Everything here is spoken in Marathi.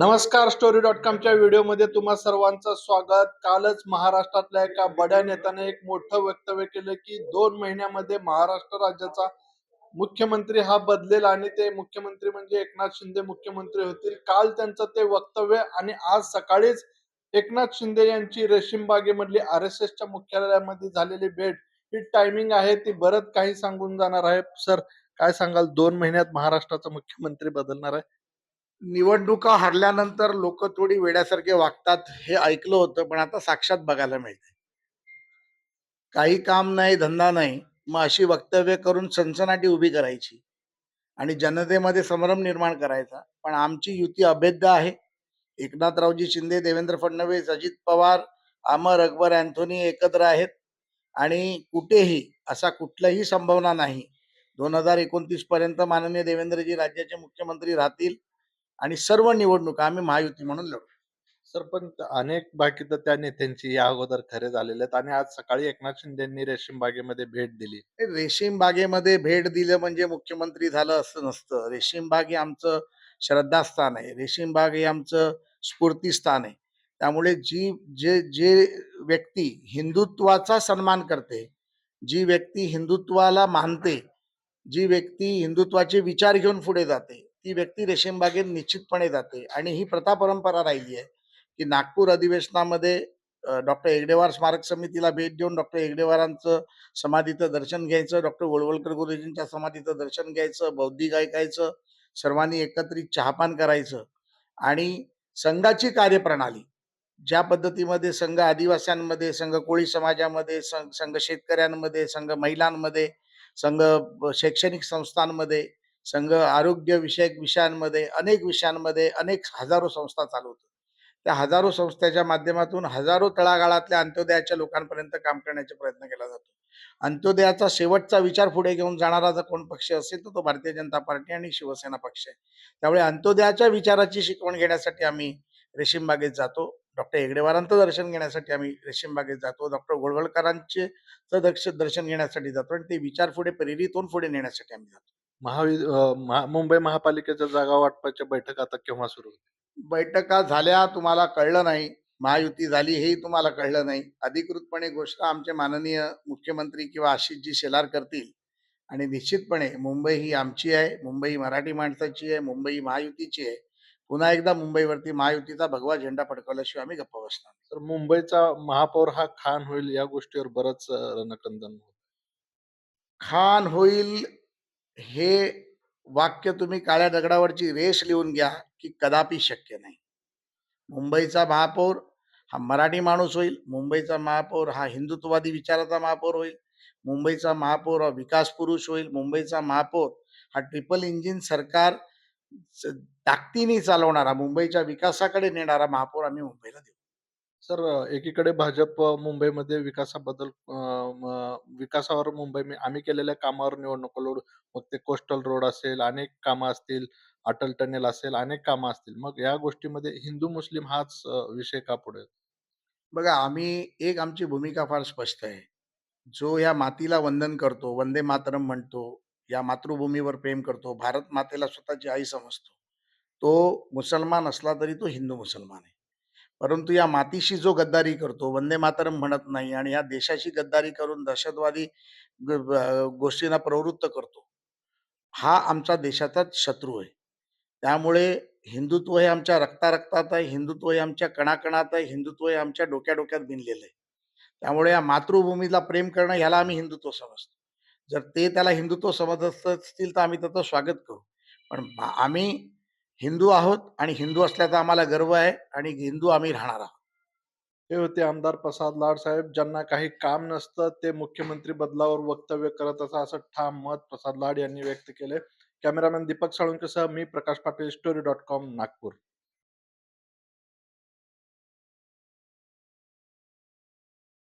नमस्कार स्टोरी डॉट कॉमच्या व्हिडिओमध्ये तुम्हा सर्वांचं स्वागत. कालच महाराष्ट्रातल्या एका बड्या नेत्याने एक मोठं वक्तव्य केलं की दोन महिन्यामध्ये महाराष्ट्र राज्याचा मुख्यमंत्री हा बदलेल आणि ते मुख्यमंत्री म्हणजे एकनाथ शिंदे मुख्यमंत्री होतील. काल त्यांचं ते वक्तव्य आणि आज सकाळीच एकनाथ शिंदे यांची रेशीमबागेमधली आर एस एसच्या मुख्यालयामध्ये झालेली भेट. ही टायमिंग आहे ती बरंच काही सांगून जाणार आहे. सर काय सांगाल? दोन महिन्यात महाराष्ट्राचा मुख्यमंत्री बदलणार आहे? निवडणुका हरल्यानंतर लोक थोडी वेड्यासारखे वागतात हे ऐकलं होतं पण आता साक्षात बघायला मिळते काही काम नाही धंदा नाही मग अशी वक्तव्य करून सनसनाटी उभी करायची आणि जनतेमध्ये संभ्रम निर्माण करायचा. पण आमची युती अभेद्य आहे. एकनाथरावजी शिंदे देवेंद्र फडणवीस अजित पवार अमर अकबर अँथोनी एकत्र आहेत. आणि कुठेही असा कुठलाही संभावना नाही. दोन हजार एकोणतीस पर्यंत माननीय देवेंद्रजी राज्याचे मुख्यमंत्री राहतील. आणि सर्व निवडणुका आम्ही महायुती म्हणून लढू. सर पण अनेक बाकी तर त्या नेत्यांची या अगोदर खरे झालेले आहेत आणि आज सकाळी एकनाथ शिंदेनी रेशीम बागेमध्ये भेट दिली. रेशीम बागेमध्ये भेट दिलं म्हणजे मुख्यमंत्री झालं असं नसतं. रेशीम बाग हे आमचं श्रद्धास्थान आहे. रेशीम बाग हे आमचं स्फूर्तीस्थान आहे. त्यामुळे जी जे जे व्यक्ती हिंदुत्वाचा सन्मान करते जी व्यक्ती हिंदुत्वाला मानते जी व्यक्ती हिंदुत्वाचे विचार घेऊन पुढे जाते ती व्यक्ती रेशीमबागेत निश्चितपणे जाते. आणि ही प्रथा परंपरा राहिली आहे की नागपूर अधिवेशनामध्ये डॉक्टर हेगडेवार स्मारक समितीला भेट देऊन डॉक्टर हेगडेवारांचं समाधीचं दर्शन घ्यायचं डॉक्टर गोळवलकर गुरुजींच्या समाधीचं दर्शन घ्यायचं बौद्धिक ऐकायचं सर्वांनी एकत्रित चहापान करायचं आणि संघाची कार्यप्रणाली ज्या पद्धतीमध्ये संघ आदिवास्यांमध्ये संघ कोळी समाजामध्ये संघ शेतकऱ्यांमध्ये संघ महिलांमध्ये संघ शैक्षणिक संस्थांमध्ये संघ आरोग्य विषयक विषयांमध्ये अनेक विषयांमध्ये अनेक हजारो संस्था चालवतो त्या हजारो संस्थेच्या माध्यमातून हजारो तळागाळातल्या अंत्योदयाच्या लोकांपर्यंत काम करण्याचा प्रयत्न केला जातो. अंत्योदयाचा शेवटचा विचार पुढे घेऊन जाणारा जर कोण पक्ष असेल तर तो भारतीय जनता पार्टी आणि शिवसेना पक्ष आहे. त्यामुळे अंत्योदयाच्या विचाराची शिकवण घेण्यासाठी आम्ही रेशीम बागेत जातो. डॉक्टर हेगडेवारांचं दर्शन घेण्यासाठी आम्ही रेशीम बागेत जातो. डॉक्टर गोडवळकरांचे दर्शन घेण्यासाठी जातो आणि ते विचार पुढे प्रेरित होऊन पुढे नेण्यासाठी आम्ही जातो. महावि अं, महा- मुंबई महापालिकेच्या जागा वाटपाच्या बैठक आता केव्हा सुरू होईल बैठका झाल्या तुम्हाला कळलं नाही. महायुती झाली हेही तुम्हाला कळलं नाही. अधिकृतपणे घोषणा आमचे माननीय मुख्यमंत्री किंवा आशिषजी शेलार करतील. आणि निश्चितपणे मुंबई ही आमची आहे. मुंबई ही मराठी माणसाची आहे. मुंबई ही महायुतीची आहे. पुन्हा एकदा मुंबईवरती महायुतीचा भगवा झेंडा फडकवल्याशिवाय आम्ही गप्प बसणार नाही. तर मुंबईचा महापौर हा खान होईल या गोष्टीवर बरंच अं, रणकंदन होतं. खान होईल हे वाक्य तुम्ही काळ्या दगडावरची रेष लिहून घ्या की कदापि शक्य नाही. मुंबईचा महापौर हा मराठी माणूस होईल मुंबईचा महापौर हा हिंदुत्ववादी विचाराचा महापौर होईल मुंबईचा महापौर हा विकास पुरुष होईल मुंबईचा महापौर हा ट्रिपल इंजिन सरकार ताकदीने चालवणारा मुंबईच्या विकासाकडे नेणारा महापौर आम्ही मुंबईला देऊ. सर एकीकडे भाजप मुंबईमध्ये विकासाबद्दल म- विकासावर मुंबई मी- आम्ही केलेल्या कामावर निवडणूक लढू. मग ते कोस्टल रोड असेल अनेक कामं असतील अटल टनेल असेल अनेक कामं असतील. मग या गोष्टीमध्ये हिंदू मुस्लिम हाच विषय का पुढे? बघा आम्ही एक आमची भूमिका फार स्पष्ट आहे. जो या मातीला वंदन करतो वंदे मातरम म्हणतो या मातृभूमीवर प्रेम करतो भारत मातेला स्वतःची आई समजतो तो मुसलमान असला तरी तो हिंदू मुसलमान आहे. परंतु या मातीशी जो गद्दारी करतो वंदे मातरम म्हणत नाही आणि या देशाशी गद्दारी करून दहशतवादी गोष्टींना प्रवृत्त करतो हा आमचा देशाचाच शत्रू आहे. त्यामुळे हिंदुत्व हे आमच्या रक्ता रक्तात आहे हिंदुत्व हे आमच्या कणाकणात आहे हिंदुत्व हे आमच्या डोक्या डोक्यात भिनलेलं आहे. त्यामुळे या मातृभूमीला प्रेम करणं ह्याला आम्ही हिंदुत्व समजतो. जर ते त्याला हिंदुत्व समजत असतील तर आम्ही त्याचं स्वागत करू. पण आम्ही हिंदू आहोत आणि हिंदू असल्याचा आम्हाला गर्व आहे आणि हिंदू आम्ही राहणार आहोत. हे होते आमदार प्रसाद लाड साहेब ज्यांना काही काम नसतं ते मुख्यमंत्री बदलावर वक्तव्य करत असं असं ठाम मत प्रसाद लाड यांनी व्यक्त केले कॅमेरामॅन दीपक साळुंकेसह मी Prakash Patil story dot com Nagpur.